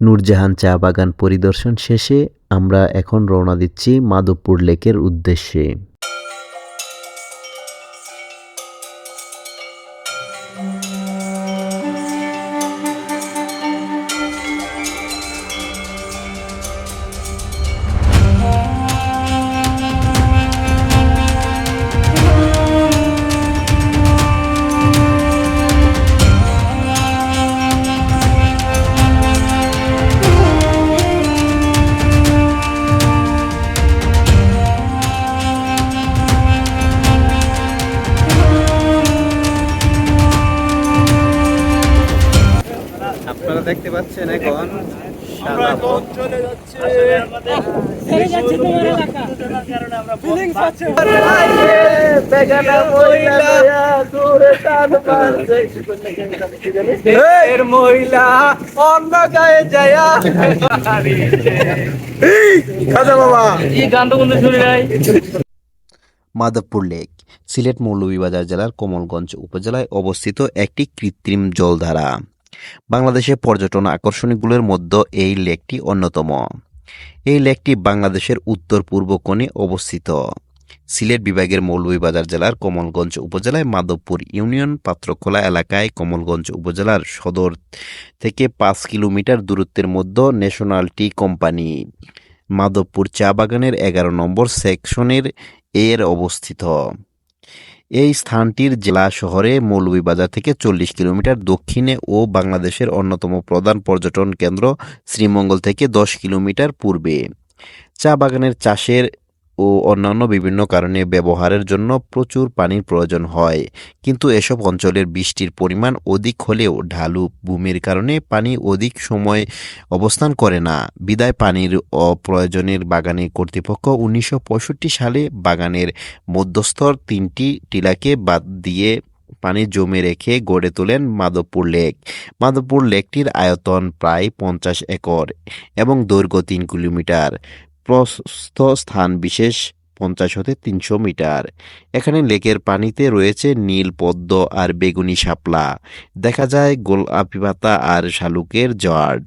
নূরজাহান চা বাগান পরিদর্শন শেষে আমরা এখন রওনা দিচ্ছি মাধবপুর লেকের উদ্দেশ্যে। আপনারা দেখতে পাচ্ছেন এখন এর মহিলা অন্য গায়ে যায়া। মাধবপুর লেক সিলেট মৌলভীবাজার জেলার কমলগঞ্জ উপজেলায় অবস্থিত একটি কৃত্রিম জলধারা। বাংলাদেশের পর্যটন আকর্ষণীগুলোর মধ্যে এই লেকটি অন্যতম। এই লেকটি বাংলাদেশের উত্তর পূর্ব কোণে অবস্থিত। সিলেট বিভাগের মৌলভীবাজার জেলার কমলগঞ্জ উপজেলায় মাধবপুর ইউনিয়ন পাত্রখোলা এলাকায় কমলগঞ্জ উপজেলার সদর থেকে পাঁচ কিলোমিটার দূরত্বের মধ্যে ন্যাশনাল টি কোম্পানি। মাধবপুর চা বাগানের এগারো নম্বর সেকশনের এর অবস্থিত। এই স্থানটির জেলা শহরে মৌলভীবাজার থেকে চল্লিশ কিলোমিটার দক্ষিণে ও বাংলাদেশের অন্যতম প্রধান পর্যটন কেন্দ্র শ্রীমঙ্গল থেকে দশ কিলোমিটার পূর্বে। চা বাগানের চাষের ও অন্যান্য বিভিন্ন কারণে ব্যবহারের জন্য প্রচুর পানির প্রয়োজন হয়। কিন্তু এসব অঞ্চলের বৃষ্টির পরিমাণ অধিক হলেও ঢালু ভূমির কারণে পানি অধিক সময় অবস্থান করে না। বিদায় পানির অপ্রয়োজনের বাগানে কর্তৃপক্ষ উনিশশো পঁয়ষট্টি সালে বাগানের মধ্যস্থর তিনটি টিলাকে বাদ দিয়ে পানি জমে রেখে গড়ে তোলেন মাধবপুর লেক। মাধবপুর লেকটির আয়তন প্রায় পঞ্চাশ একর এবং দৈর্ঘ্য তিন কিলোমিটার। প্রস্থ স্থান বিশেষ পঞ্চাশ হতে তিনশো মিটার। এখানে লেকের পানিতে রয়েছে নীল পদ্ম আর বেগুনি শাপলা। দেখা যায় গোলাপি পাতা আর শালুকের জর্ড।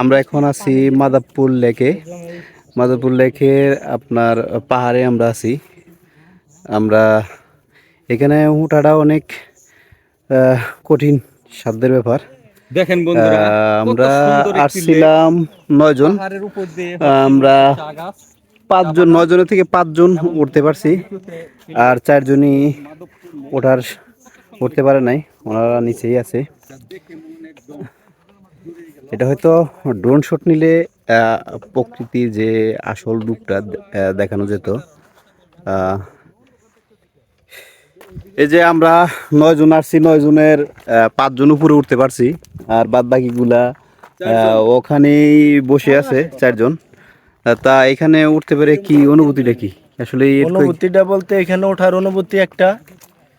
আমরা এখন আছি মাদাবপুর লেকে। মাদাবপুর লেকের আপনার পাহাড়ে আমরা আছি। আমরা এখানে উঠাটা অনেক কঠিন সাধ্যের ব্যাপার। দেখেন বন্ধুরা আমরা আসছিলাম নয়জন আমরা পাঁচজন নয়জনের থেকে পাঁচজন উঠতে পারছি। আর চারজনই ওঠার উঠতে পারে নাই। ওনারা নিচেই আছে। এটা হয়তো ড্রোন শট নিলে প্রকৃতির যে আসল রূপটা দেখানো যেত। এই যে আমরা নয় জন আসছি নয় জনের আহ, পাঁচজন উপরে উঠতে পারছি আর বাদ বাকিগুলা ওখানেই বসে আছে চারজন। তা এখানে উঠতে পেরে কি অনুভূতিটা কি? আসলে অনুভূতিটা বলতে এখানে ওঠার অনুভূতি একটা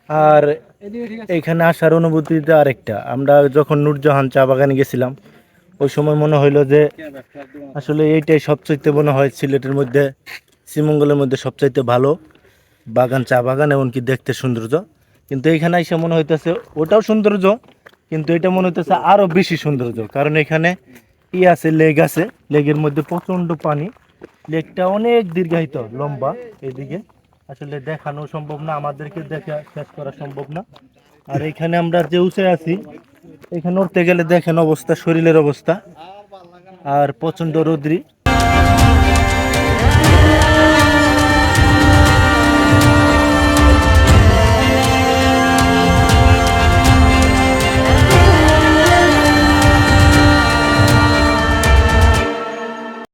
আর এখানে আসার অনুভূতিটা আরেকটা। আমরা যখন নূরজাহান চা বাগানে গেছিলাম ওই সময় মনে হইল যে আসলে এইটাই সবচাইতে মনে হয় সিলেটের মধ্যে, শ্রীমঙ্গলের মধ্যে সবচাইতে ভালো বাগান, চা বাগান এমনকি দেখতে সৌন্দর্য। কিন্তু এখানে এসে মনে হইতেছে ওটাও সৌন্দর্য, কিন্তু এটা মনে হইতেছে আরও বেশি সৌন্দর্য। কারণ এখানে ই আছে লেগ আছে লেগের মধ্যে প্রচণ্ড পানি। লেকটা অনেক দীর্ঘায়িত, লম্বা এইদিকে। আসলে দেখানো সম্ভব না, আমাদেরকে দেখা শেষ করা সম্ভব না। আর এখানে আমরা যে উঁচে আছি এখানে উঠতে গেলে দেখেন অবস্থা শরীরের অবস্থা। আর প্রচণ্ড রৌদ্রি।